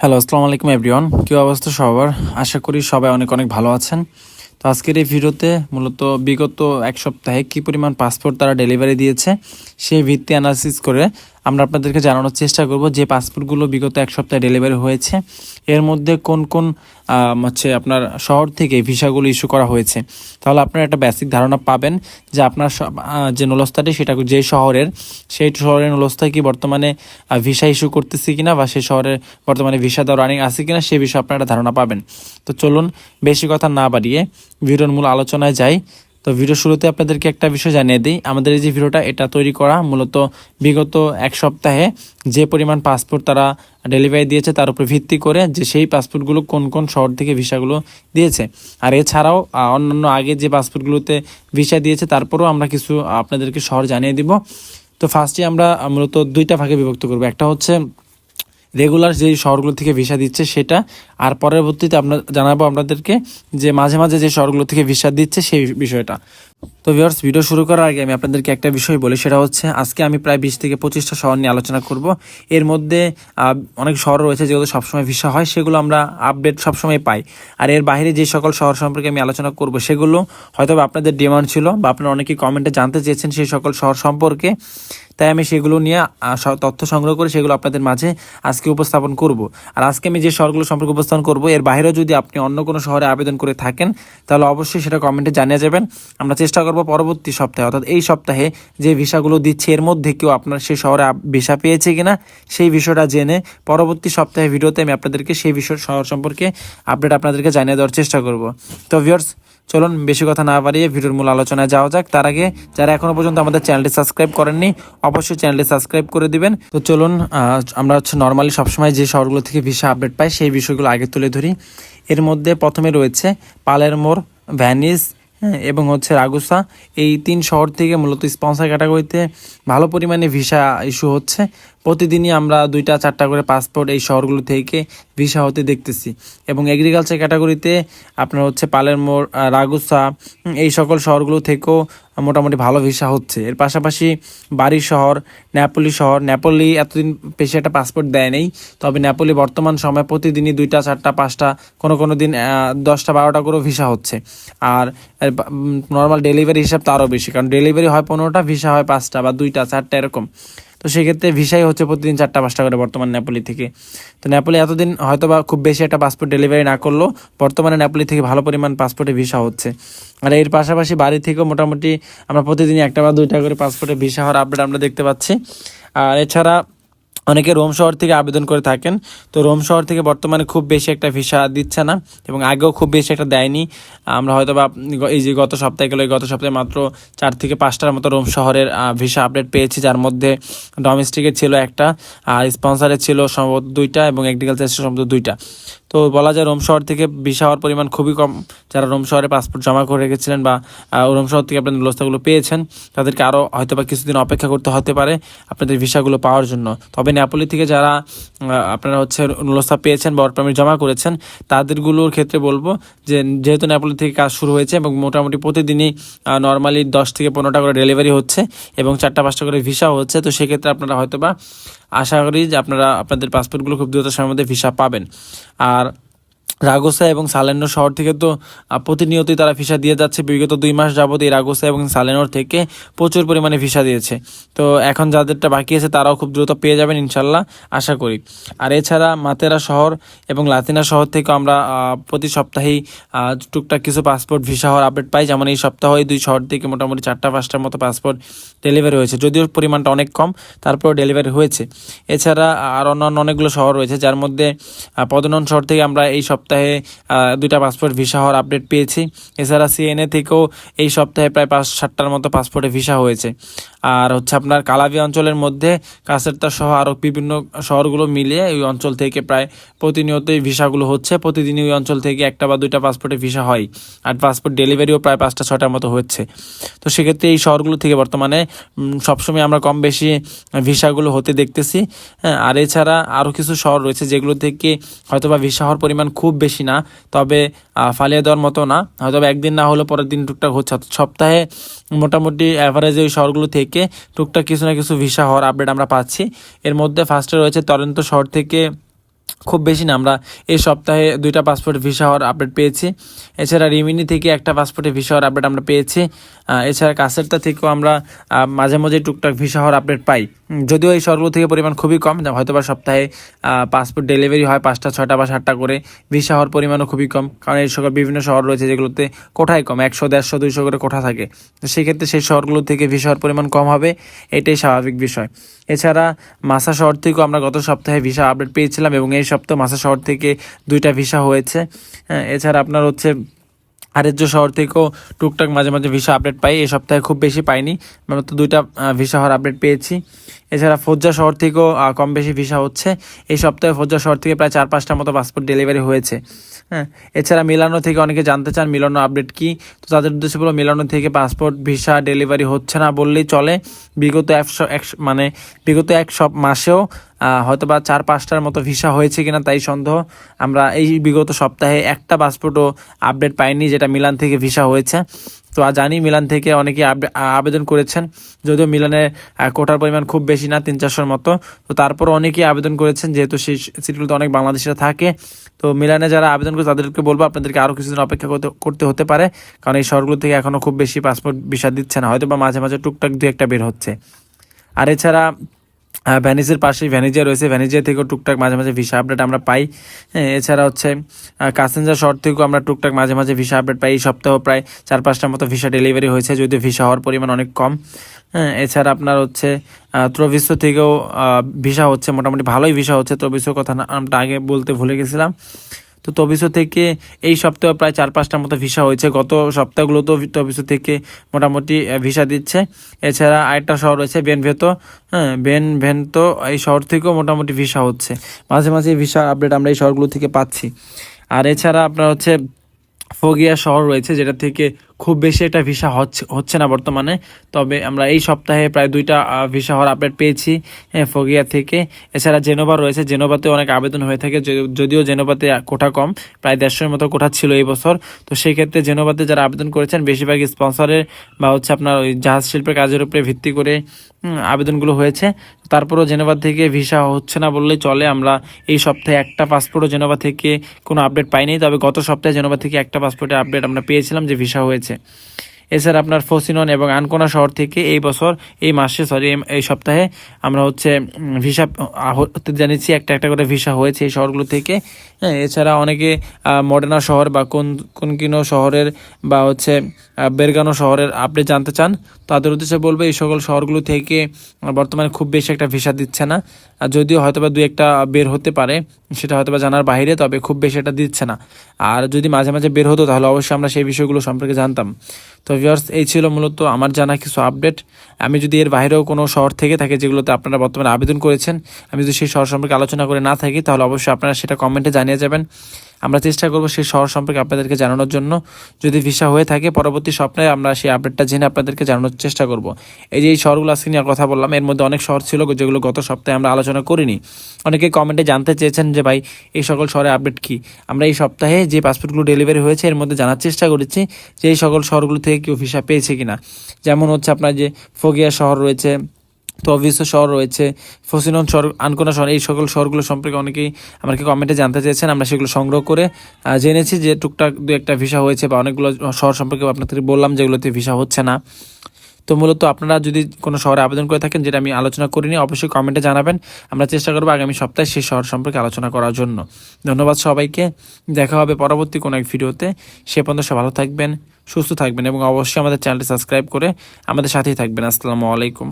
Hello আসসালামু আলাইকুম everyone কী অবস্থা সবার? আশা করি সবাই অনেক অনেক ভালো আছেন। তো আজকের এই ভিডিওতে মূলত বিগত এক সপ্তাহে কী পরিমাণ পাসপোর্ট তারা ডেলিভারি দিয়েছে, সেই ভিত্তি অ্যানালিসিস করে আমরা আপনাদেরকে জানানোর চেষ্টা করব যে পাসপোর্টগুলো বিগত এক সপ্তাহে ডেলিভারি হয়েছে। এর মধ্যে কোন কোন হচ্ছে আপনার শহর থেকে ভিসাগুলো ইস্যু করা হয়েছে। তাহলে আপনারা একটা বেসিক ধারণা পাবেন যে আপনার যে নলস্তাটি সেটা যে শহরের, সেই শহরের নলস্তায় কি বর্তমানে ভিসা ইস্যু করতেছে কিনা বা সেই শহরে বর্তমানে ভিসা দেওয়া রানিং আছে কিনা সে বিষয়ে আপনারা ধারণা পাবেন। তো চলুন বেশি কথা না বাড়িয়ে ভিডিওর মূল আলোচনায় যাই। তো ভিডিও শুরুতে আপনাদেরকে একটা বিষয় জানিয়ে দিই। আমাদের এই যে ভিডিওটা, এটা তৈরি করা মূলত বিগত এক সপ্তাহে যে পরিমাণ পাসপোর্ট তারা ডেলিভারি দিয়েছে তার উপর ভিত্তি করে যে সেই পাসপোর্টগুলো কোন কোন শহর থেকে ভিসাগুলো দিয়েছে। আর এছাড়াও অন্যান্য আগে যে পাসপোর্টগুলোতে ভিসা দিয়েছে তারপরেও আমরা কিছু আপনাদেরকে শহর জানিয়ে দিব। তো ফার্স্টে আমরা মূলত দুইটা ভাগে বিভক্ত করব। একটা হচ্ছে রেগুলার যে শহরগুলো থেকে ভিসা দিচ্ছে সেটা। আর পরবর্তীতে আপনার জানাব আপনাদেরকে যে মাঝে মাঝে যে শহরগুলো থেকে ভিসা দিচ্ছে সেই বিষয়টা। তো ভিউয়ার্স ভিডিও শুরু করার আগে আমি আপনাদেরকে একটা বিষয় বলি, সেটা হচ্ছে আজকে আমি প্রায় বিশ থেকে পঁচিশটা শহর নিয়ে আলোচনা করব। এর মধ্যে অনেক শহর রয়েছে যেগুলো সবসময় ভিসা হয়, সেগুলো আমরা আপডেট সবসময় পাই। আর এর বাইরে যে সকল শহর সম্পর্কে আমি আলোচনা করব, সেগুলো হয়তো আপনাদের ডিমান্ড ছিল বা আপনারা অনেকেই কমেন্টে জানতে চেয়েছেন সেই সকল শহর সম্পর্কে। তাই আমি সেগুলো নিয়ে তথ্য সংগ্রহ করে সেগুলো আপনাদের মাঝে আজকে উপস্থাপন করব। আর আজকে আমি যে শহরগুলো সম্পর্কে উপস্থাপন করব, এর বাইরেও যদি আপনি অন্য কোনো শহরে আবেদন করে থাকেন, তাহলে অবশ্যই সেটা কমেন্টে জানিয়ে যাবেন। আমরা চেষ্টা করব পরবর্তী সপ্তাহে, অর্থাৎ এই সপ্তাহে যে ভিসাগুলো দিচ্ছে, এর মধ্যে কেউ আপনার সেই শহরে ভিসা পেয়েছে কিনা, সেই বিষয়টা জেনে পরবর্তী সপ্তাহে ভিডিওতে আমি আপনাদেরকে সেই বিষয়, শহর সম্পর্কে আপডেট আপনাদেরকে জানিয়ে দেওয়ার চেষ্টা করব। তো ভিউয়ার্স চলুন বেশি কথা না বাড়িয়ে ভিডিওর মূল আলোচনায় যাওয়া যাক। তার আগে যারা এখনও পর্যন্ত আমাদের চ্যানেলটি সাবস্ক্রাইব করেননি অবশ্যই চ্যানেলটি সাবস্ক্রাইব করে দিবেন। তো চলুন আমরা হচ্ছে নর্মালি সবসময় যে শহরগুলো থেকে ভিসা আপডেট পাই সেই বিষয়গুলো আগে তুলে ধরি। এর মধ্যে প্রথমে রয়েছে পালের পালেরমোর ভ্যানিস হ্যাঁ, এবং হচ্ছে রাগুসা। এই তিন শহর থেকে মূলত স্পন্সর ক্যাটাগরিতে ভালো পরিমাণে ভিসা ইস্যু হচ্ছে। প্রতিদিনই আমরা দুইটা, চারটা করে পাসপোর্ট এই শহরগুলো থেকে ভিসা হতে দেখতেছি। এবং এগ্রিকালচার ক্যাটাগরিতে আপনার হচ্ছে পালেরমোর রাগুসা এই সকল শহরগুলো থেকেও মোটামুটি ভালো ভিসা হচ্ছে। এর পাশাপাশি বাড়ি শহর, নেপোলি শহর, নেপোলি এতদিন বেশি একটা পাসপোর্ট দেয় নেই, তবে নেপোলি বর্তমান সময় প্রতিদিনই দুইটা, চারটা, পাঁচটা, কোনো কোনো দিন দশটা, বারোটা করেও ভিসা হচ্ছে। আর নর্মাল ডেলিভারি হিসাব তারও বেশি, কারণ ডেলিভারি হয় পনেরোটা ভিসা হয় পাঁচটা বা দুইটা, চারটা, এরকম। তো সেক্ষেত্রে ভিসাই হচ্ছে প্রতিদিন চারটা, পাঁচটা করে বর্তমান নেপালি থেকে। তো নেপালি এতদিন হয়তো বা খুব বেশি একটা পাসপোর্ট ডেলিভারি না করলেও বর্তমানে নেপালি থেকে ভালো পরিমাণ পাসপোর্টে ভিসা হচ্ছে। আর এর পাশাপাশি বাড়ি থেকেও মোটামুটি আমরা প্রতিদিনই একটা বা দুইটা করে পাসপোর্টে ভিসা হওয়ার আপডেট আমরা দেখতে পাচ্ছি। আর এছাড়া অনেকে রোম শহর থেকে আবেদন করে থাকেন। তো রোম শহর থেকে বর্তমানে খুব বেশি একটা ভিসা দিচ্ছে না এবং আগেও খুব বেশি একটা দেয়নি। আমরা হয়তো বা এই যে গত সপ্তাহে গেলে গত সপ্তাহে মাত্র চার থেকে পাঁচটার মতো রোম শহরের ভিসা আপডেট পেয়েছি, যার মধ্যে ডোমেস্টিকের ছিল একটা, আর স্পন্সারের ছিল সম্ভবত দুইটা এবং এগ্রিকালচার সম্ভবত দুইটা। তো বলা যায় রোম শহর থেকে ভিসা হওয়ার পরিমাণ খুবই কম। যারা রোম শহরে পাসপোর্ট জমা করে রেখেছিলেন বা রোম শহর থেকে আপনাদের ব্যবস্থাগুলো পেয়েছেন, তাদেরকে আরও হয়তো বা কিছুদিন অপেক্ষা করতে হতে পারে আপনাদের ভিসাগুলো পাওয়ার জন্য। তবে নেপোলি থেকে যারা আপনারা হচ্ছে নুলস্থা পেয়েছেন বা পারমিট জমা করেছেন, তাদেরগুলোর ক্ষেত্রে বলব যে, যেহেতু নেপোলি থেকে কাজ শুরু হয়েছে এবং মোটামুটি প্রতিদিনই নর্মালি দশ থেকে পনেরোটা করে ডেলিভারি হচ্ছে এবং চারটা পাঁচটা করে ভিসা হচ্ছে, তো সেক্ষেত্রে আপনারা হয়তো বা আশা করি যে আপনারা আপনাদের পাসপোর্টগুলো খুব দ্রুত সময়ের মধ্যে ভিসা পাবেন। আর রাগোসা এবং সালেনোর শহর থেকে তো প্রতিনিয়তই তারা ভিসা দিয়ে যাচ্ছে। বিগত দুই মাস যাবত এই রাগোসা এবং সালেনোর থেকে প্রচুর পরিমাণে ভিসা দিয়েছে। তো এখন যাদেরটা বাকি আছে, তারাও খুব দ্রুত পেয়ে যাবেন ইনশাল্লাহ, আশা করি। আর এছাড়া মাতেরা শহর এবং লাতিনা শহর থেকে আমরা প্রতি সপ্তাহেই টুকটাক কিছু পাসপোর্ট, ভিসা হওয়ার আপডেট পাই। যেমন এই সপ্তাহে দুই শহর থেকে মোটামুটি চারটা, পাঁচটার মতো পাসপোর্ট ডেলিভারি হয়েছে। যদিও পরিমাণটা অনেক কম, তারপরেও ডেলিভারি হয়েছে। এছাড়া আর অন্যান্য অনেকগুলো শহর রয়েছে, যার মধ্যে পদনন শহর থেকে আমরা এই সপ্তাহে আহ, দুইটা পাসপোর্ট ভিসা হওয়ার আপডেট পেয়েছি। এছাড়া সিএনএ থেকেও এই সপ্তাহে প্রায় পাঁচ সাতটার মতো পাসপোর্টে ভিসা হয়েছে। আর হচ্ছে আপনার কালাবি অঞ্চলের মধ্যে কাসেরতা সহ আরও বিভিন্ন শহরগুলো মিলিয়ে ওই অঞ্চল থেকে প্রায় প্রতিনিয়তই ভিসাগুলো হচ্ছে। প্রতিদিনই ওই অঞ্চল থেকে একটা বা দুইটা পাসপোর্টে ভিসা হয়। আর পাসপোর্ট ডেলিভারিও প্রায় পাঁচটা ছটার মতো হচ্ছে। তো সেক্ষেত্রে এই শহরগুলো থেকে বর্তমানে সবসময় আমরা কম বেশি ভিসাগুলো হতে দেখতেছি। হ্যাঁ আর এছাড়া আরও কিছু শহর রয়েছে যেগুলো থেকে হয়তোবা ভিসা হওয়ার পরিমাণ খুব বেশি না, তবে ফালিয়ে দেওয়ার মতো না। হয়তো একদিন না হলেও পরের দিন টুকটাক হচ্ছে। সপ্তাহে মোটামুটি অ্যাভারেজে ওই শহরগুলো থেকে টুকটাক কিছু না কিছু ভিসা হওয়ার আপডেট আমরা পাচ্ছি। এর মধ্যে ফার্স্টে রয়েছে তরন্ত শহর থেকে খুব বেশি না, আমরা এই সপ্তাহে দুইটা পাসপোর্ট ভিসা হওয়ার আপডেট পেয়েছি। এছাড়া রিমিনি থেকে একটা পাসপোর্টে ভিসা হওয়ার আপডেট আমরা পেয়েছি। এছাড়া কাসেরটা থেকেও আমরা মাঝে মাঝে টুকটাক ভিসা হওয়ার আপডেট পাই। যদিও এই শহরগুলো থেকে পরিমাণ খুবই কম হয়তো বা সপ্তাহে পাসপোর্ট ডেলিভারি হয়, পাঁচটা ছটা বা সাতটা করে। ভিসা হওয়ার পরিমাণও খুবই কম, কারণ এই সকল বিভিন্ন শহর রয়েছে যেগুলোতে কোঠায় কম, একশো, দেড়শো, দুইশো করে কোঠা থাকে। তো সেক্ষেত্রে সেই শহরগুলো থেকে ভিসা হওয়ার পরিমাণ কম হবে, এটাই স্বাভাবিক বিষয়। এছাড়া মাসা শহর থেকেও আমরা গত সপ্তাহে ভিসা আপডেট পেয়েছিলাম এবং এই সপ্তাহ মাসা শহর থেকে দুইটা ভিসা হয়েছে। হ্যাঁ এছাড়া আপনার হচ্ছে আরেজ্য শহর থেকেও টুকটাক মাঝে মাঝে ভিসা আপডেট পাই, এই সপ্তাহে খুব বেশি পাইনি তো দুইটা ভিসা হওয়ার আপডেট পেয়েছি। এছাড়া ফজ্জা শহর থেকেও কম বেশি ভিসা হচ্ছে। এই সপ্তাহে ফজ্জা শহর থেকে প্রায় চার পাঁচটার মতো পাসপোর্ট ডেলিভারি হয়েছে। হ্যাঁ এছাড়া মিলানো থেকে অনেকে জানতে চান মিলানো আপডেট কি। তো তাদের উদ্দেশ্যে বলো, মিলানো থেকে পাসপোর্ট ভিসা ডেলিভারি হচ্ছে না বললেই চলে। বিগত একশো একশো মানে বিগত এক সব মাসেও হয়তো বা চার পাঁচটার মতো ভিসা হয়েছে কিনা তাই সন্দেহ। আমরা এই বিগত সপ্তাহে একটা পাসপোর্টও আপডেট পাইনি, যেটা মিলান থেকে ভিসা হয়েছে। তো আর জানি মিলান থেকে অনেকে আবে- আবেদন করেছেন। যদিও মিলানের আহ, কোটার পরিমাণ খুব বেশি না তিন চারশোর মতো। তো তারপর অনেকেই আবেদন করেছেন যেহেতু সেই সিটগুলোতে অনেক বাংলাদেশিরা থাকে। তো মিলানে যারা আবেদন করে তাদেরকে বলব আপনাদেরকে আরও কিছুদিন অপেক্ষা করতে করতে হতে পারে। কারণ এই শহরগুলো থেকে এখনও খুব বেশি পাসপোর্ট ভিসা দিচ্ছে না। হয়তো বা মাঝে মাঝে টুকটাক দু একটা বের হচ্ছে। আর এছাড়া আহ, ভ্যানিসের পাশেই ভ্যানিজিয়া রয়েছে। ভ্যানিজিয়া থেকেও টুকটাক মাঝে মাঝে ভিসা আপডেট আমরা পাই। এছাড়া হচ্ছে কাসেঞ্জার শহর থেকেও আমরা টুকটাক মাঝে মাঝে ভিসা আপডেট পাই। এই সপ্তাহ প্রায় চার পাঁচটার মতো ভিসা ডেলিভারি হয়েছে যদিও ভিসা হওয়ার পরিমাণ অনেক কম। হ্যাঁ এছাড়া আপনার হচ্ছে ত্রবিশ্ব থেকেও ভিসা হচ্ছে মোটামুটি ভালোই ভিসা হচ্ছে। ত্রবিশ্ব কথা আমরা আগে বলতে ভুলে গেছিলাম। তো তবিসো থেকে এই সপ্তাহে প্রায় চার পাঁচটার মতো ভিসা হয়েছে। গত সপ্তাহগুলোতেও তবিসো থেকে মোটামুটি ভিসা দিচ্ছে। এছাড়া আরেকটা শহর রয়েছে বেনভেতো। হ্যাঁ বেন, ভেনতো, এই শহর থেকেও মোটামুটি ভিসা হচ্ছে। মাঝে মাঝে ভিসা আপডেট আমরা এই শহরগুলো থেকে পাচ্ছি। আর এছাড়া আপনার হচ্ছে ফগিয়া শহর রয়েছে, যেটা থেকে খুব বেশি একটা ভিসা হচ্ছে হচ্ছে না বর্তমানে। তবে আমরা এই সপ্তাহে প্রায় দুইটা ভিসা হওয়ার আপডেট পেয়েছি ফগিয়া থেকে। এছাড়া জেনোভা রয়েছে, জেনোভাতে অনেক আবেদন হয়ে থাকে, যদিও- জেনোভাতে কোঠা কম, প্রায় দেড়শোর মতো কোঠা ছিল এই বছর। তো সেই ক্ষেত্রে জেনোভাতে যারা আবেদন করেছেন, বেশিরভাগ স্পন্সরের বা হচ্ছে আপনার ওই জাহাজ শিল্পের কাজের উপরে ভিত্তি করে আবেদনগুলো হয়েছে। তারপরেও জেনেভা থেকে ভিসা হচ্ছে না বললেই চলে। আমরা এই সপ্তাহে একটা পাসপোর্টও জেনেভা থেকে কোনো আপডেট পাইনি, তবে গত সপ্তাহে জেনেভা থেকে একটা পাসপোর্টের আপডেট আমরা পেয়েছিলাম যে ভিসা হয়েছে। এছাড়া আপনার ফসিনন এবং আনকোনা শহর থেকে এই বছর, এই মাসে সরি এই সপ্তাহে আমরা হচ্ছে ভিসা জানিয়েছি একটা একটা করে ভিসা হয়েছে এই শহরগুলো থেকে। হ্যাঁ এছাড়া অনেকে মডার্না শহর বা কোন কোন কিনো শহরের বা হচ্ছে বেরগানো শহরের আপডেট জানতে চান, তাদের উদ্দেশ্যে বলব এই সকল শহরগুলো থেকে বর্তমানে খুব বেশি একটা ভিসা দিচ্ছে না। আর যদিও হয়তো বা দু একটা বের হতে পারে, সেটা হয়তো বা জানার বাইরে, তবে খুব বেশি এটা দিচ্ছে না। আর যদি মাঝে মাঝে বের হতো, তাহলে অবশ্যই আমরা সেই বিষয়গুলো সম্পর্কে জানতাম। তো ভিওর্স এই ছিল মূলত আমার জানা কিছু আপডেট আমি যদি এর বাইরেও কোনো শহর থেকে থাকে, যেগুলোতে আপনারা বর্তমানে আবেদন করেছেন, আমি যদি সেই শহর সম্পর্কে আলোচনা করে না থাকি, তাহলে অবশ্যই আপনারা সেটা কমেন্টে জানিয়ে যাবেন। আমরা চেষ্টা করব সেই শহর সম্পর্কে আপনাদেরকে জানানোর জন্য। যদি ভিসা হয়ে থাকে, পরবর্তী সপ্তাহে আমরা সেই আপডেটটা জেনে আপনাদেরকে জানানোর চেষ্টা করব। এই যে এই শহরগুলো আজকে নিয়ে কথা বললাম, এর মধ্যে অনেক শহর ছিল যেগুলো গত সপ্তাহে আমরা আলোচনা করিনি। অনেকে কমেন্টে জানতে চেয়েছেন যে, ভাই, এই সকল শহরে আপডেট কি? আমরা এই সপ্তাহে যে পাসপোর্টগুলো ডেলিভারি হয়েছে, এর মধ্যে জানার চেষ্টা করেছি যে, এই সকল শহরগুলো থেকে কেউ ভিসা পেয়েছে কিনা। যেমন হচ্ছে আপনার যে ফগিয়া শহর রয়েছে তো অবভিয়াস শহর রয়েছে, ফসিনন শহর, আনকোনা শহর, এই সকল শহরগুলো সম্পর্কে অনেকেই আমাকে কমেন্টে জানতে চেয়েছেন। আমরা সেগুলো সংগ্রহ করে জেনেছি যে টুকটাক দু একটা ভিসা হয়েছে বা অনেকগুলো শহর সম্পর্কে আপনাদের বললাম যেগুলোতে ভিসা হচ্ছে না। তো মূলত আপনারা যদি কোনো শহরে আবেদন করে থাকেন, যেটা আমি আলোচনা করিনি, অবশ্যই কমেন্টে জানাবেন। আমরা চেষ্টা করব আগামী সপ্তাহে সেই শহর সম্পর্কে আলোচনা করার জন্য। ধন্যবাদ সবাইকে। দেখা হবে পরবর্তী কোনো এক ভিডিওতে। সে পর্যন্ত সব ভালো থাকবেন, সুস্থ থাকবেন এবং অবশ্যই আমাদের চ্যানেলটি সাবস্ক্রাইব করে আমাদের সাথেই থাকবেন। আসসালামু আলাইকুম।